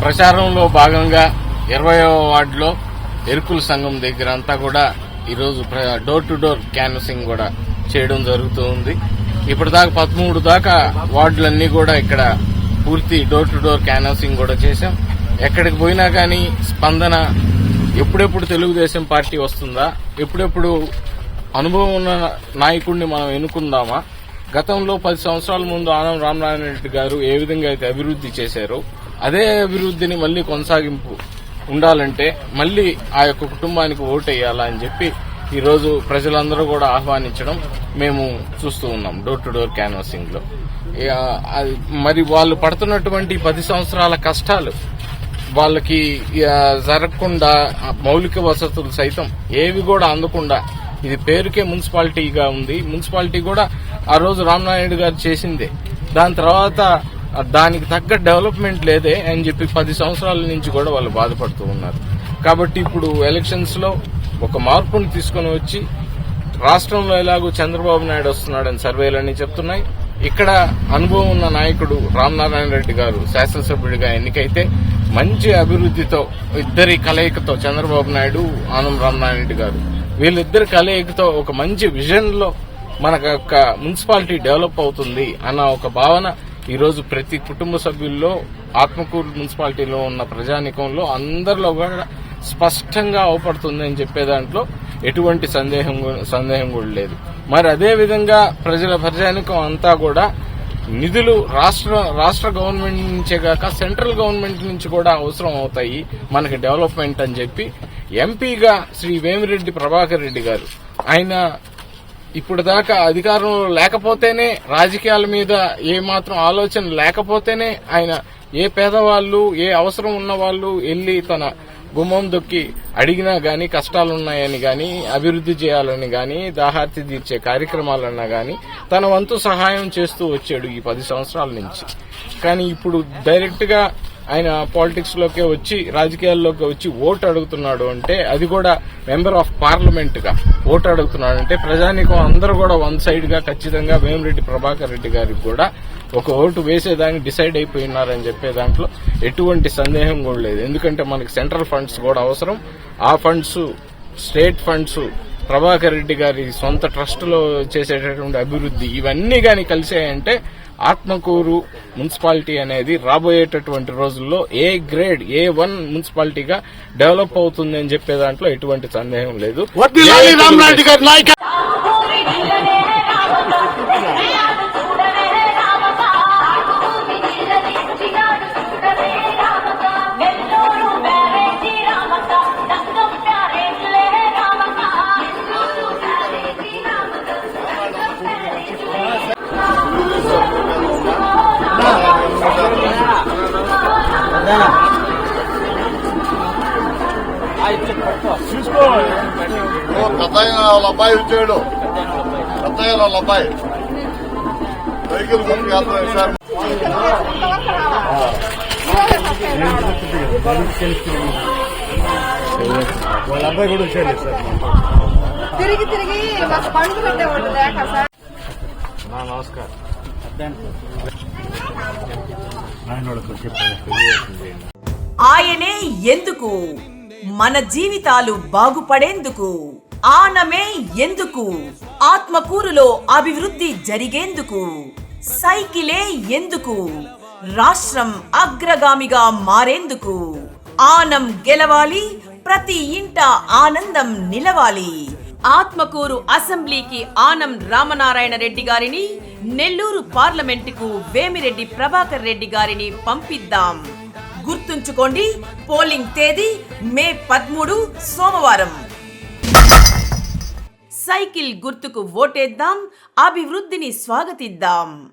ప్రచారంలో భాగంగా ఇరవయో వార్డులో ఎరుకుల సంఘం దగ్గర అంతా కూడా ఈరోజు ప్ర- డోర్ టు డోర్ క్యాన్వసింగ్ కూడా చేయడం జరుగుతూ ఉంది. ఇప్పటిదాకా పదమూడు దాకా వార్డులన్నీ కూడా ఇక్కడ పూర్తి డోర్ టు డోర్ క్యాన్వసింగ్ కూడా చేశాం. ఎక్కడికి పోయినా కానీ స్పందన ఎప్పుడెప్పుడు తెలుగుదేశం పార్టీ వస్తుందా? ఎప్పుడెప్పుడు అనుభవం ఉన్న నాయకుడిని మనం ఎన్నుకుందామా? గతంలో పది సంవత్సరాల ముందు ఆనం రామనారాయణ రెడ్డి గారు ఏ విధంగా అయితే అభివృద్ధి చేశారో అదే అభివృద్ధిని మళ్ళీ కొనసాగింపు ఉండాలంటే మళ్ళీ ఆ యొక్క కుటుంబానికి ఓటేయాలా అని చెప్పి ఈ రోజు ప్రజలందరూ కూడా ఆహ్వానించడం మేము చూస్తూ ఉన్నాం డోర్ టు డోర్ క్యాన్వాసింగ్లో ఇక అది మరి వాళ్ళు పడుతున్నటువంటి పది సంవత్సరాల కష్టాలు వాళ్ళకి ఇక జరగకుండా మౌలిక వసతులు సైతం ఏవి కూడా అందకుండా ఇది పేరుకే మున్సిపాలిటీగా ఉంది. మున్సిపాలిటీ కూడా ఆ రోజు రామ్నాయుడు గారు చేసిందే. దాని తర్వాత దానికి తగ్గ డెవలప్మెంట్ లేదే అని చెప్పి పది సంవత్సరాల నుంచి కూడా వాళ్ళు బాధపడుతూ ఉన్నారు. కాబట్టి ఇప్పుడు ఎలక్షన్స్లో ఒక మార్పును తీసుకొని వచ్చి రాష్ట్రంలో ఎలాగో చంద్రబాబు నాయుడు వస్తున్నాడని సర్వేలన్నీ చెప్తున్నాయి. ఇక్కడ అనుభవం ఉన్న నాయకుడు రామనారాయణ రెడ్డి గారు శాసనసభ్యుడిగా ఎన్నికైతే మంచి అభివృద్ధితో ఇద్దరి కలయికతో చంద్రబాబు నాయుడు ఆనం రామనారాయణ రెడ్డి గారు వీళ్ళిద్దరి కలయికతో ఒక మంచి విజన్లో మన యొక్క మున్సిపాలిటీ డెవలప్ అవుతుంది అన్న ఒక భావన ఈరోజు ప్రతి కుటుంబ సభ్యుల్లో ఆత్మకూరు మున్సిపాలిటీలో ఉన్న ప్రజానికంలో అందరిలో కూడా స్పష్టంగా అవపడుతుంది అని చెప్పే దాంట్లో ఎటువంటి సందేహం సందేహం కూడా లేదు. మరి అదే విధంగా ప్రజల ప్రజానికం అంతా కూడా నిధులు రాష్ట్ర రాష్ట్ర గవర్నమెంట్ నుంచే కాక సెంట్రల్ గవర్నమెంట్ నుంచి కూడా అవసరం అవుతాయి మనకి డెవలప్మెంట్ అని చెప్పి ఎంపీగా శ్రీ వేమిరెడ్డి ప్రభాకర్ రెడ్డి గారు. ఆయన ఇప్పుడు దాకా అధికారంలో లేకపోతేనే రాజకీయాల మీద ఏ మాత్రం ఆలోచన లేకపోతేనే ఆయన ఏ పేదవాళ్ళు ఏ అవసరం ఉన్న వాళ్ళు వెళ్ళి తన గుమ్మం దొక్కి అడిగినా గాని కష్టాలున్నాయని గాని అభివృద్ధి చేయాలని గాని దాహార్తి తీర్చే కార్యక్రమాలన్నా గాని తన వంతు సహాయం చేస్తూ వచ్చాడు ఈ పది సంవత్సరాల నుంచి. కానీ ఇప్పుడు డైరెక్ట్గా ఆయన పాలిటిక్స్ లోకే వచ్చి రాజకీయాల్లోకి వచ్చి ఓటు అడుగుతున్నాడు అంటే అది కూడా మెంబర్ ఆఫ్ పార్లమెంట్గా ఓటు అడుగుతున్నాడు అంటే ప్రజానీకం అందరూ కూడా వన్ సైడ్గా ఖచ్చితంగా వేమిరెడ్డి ప్రభాకర్ రెడ్డి గారికి కూడా ఒక ఓటు వేసేదానికి డిసైడ్ అయిపోయినారని చెప్పే దాంట్లో ఎటువంటి సందేహం కూడా లేదు. ఎందుకంటే మనకి సెంట్రల్ ఫండ్స్ కూడా అవసరం. ఆ funds state funds Prabhakar Reddy గారి సొంత ట్రస్ట్లో చేసేటటువంటి అభివృద్ధి ఇవన్నీ గాని కలిసాయంటే ఆత్మకూరు మున్సిపాలిటీ అనేది రాబోయేటటువంటి రోజుల్లో ఏ గ్రేడ్ ఏ వన్ మున్సిపాలిటీగా డెవలప్ అవుతుంది అని చెప్పే దాంట్లో ఎటువంటి సందేహం లేదు. నాయక పెద్దయ్య వాళ్ళ అబ్బాయి వచ్చాడు. పెద్దయ్య వాళ్ళ అబ్బాయి. సైకిల్ గుర్తుకు వెళ్తున్నాడు సార్ వాళ్ళ అబ్బాయి కూడా వచ్చాడు సార్ తిరిగి తిరిగి మాకు పండు పెట్టేవాడు లేక సార్. నా నమస్కారం. ఆయనే ఎందుకు? మన జీవితాలు బాగుపడేందుకు? ఆనమే ఎందుకు? ఆత్మకూరులో అభివృద్ధి జరిగేందుకు? సైకిలే ఎందుకు? రాష్ట్రం అగ్రగామిగా మారేందుకు? ఆనం గెలవాలి ప్రతి ఇంట ఆనందం నిలవాలి. ఆత్మకూరు అసెంబ్లీకి ఆనం రామనారాయణ రెడ్డి గారిని నెల్లూరు పార్లమెంటుకు వేమిరెడ్డి ప్రభాకర్ రెడ్డి గారిని పంపిద్దాం. గుర్తుంచుకోండి పోలింగ్ తేదీ మే పదమూడు సోమవారం. సైకిల్ గుర్తుకు ఓటేద్దాం అభివృద్ధిని స్వాగతిద్దాం.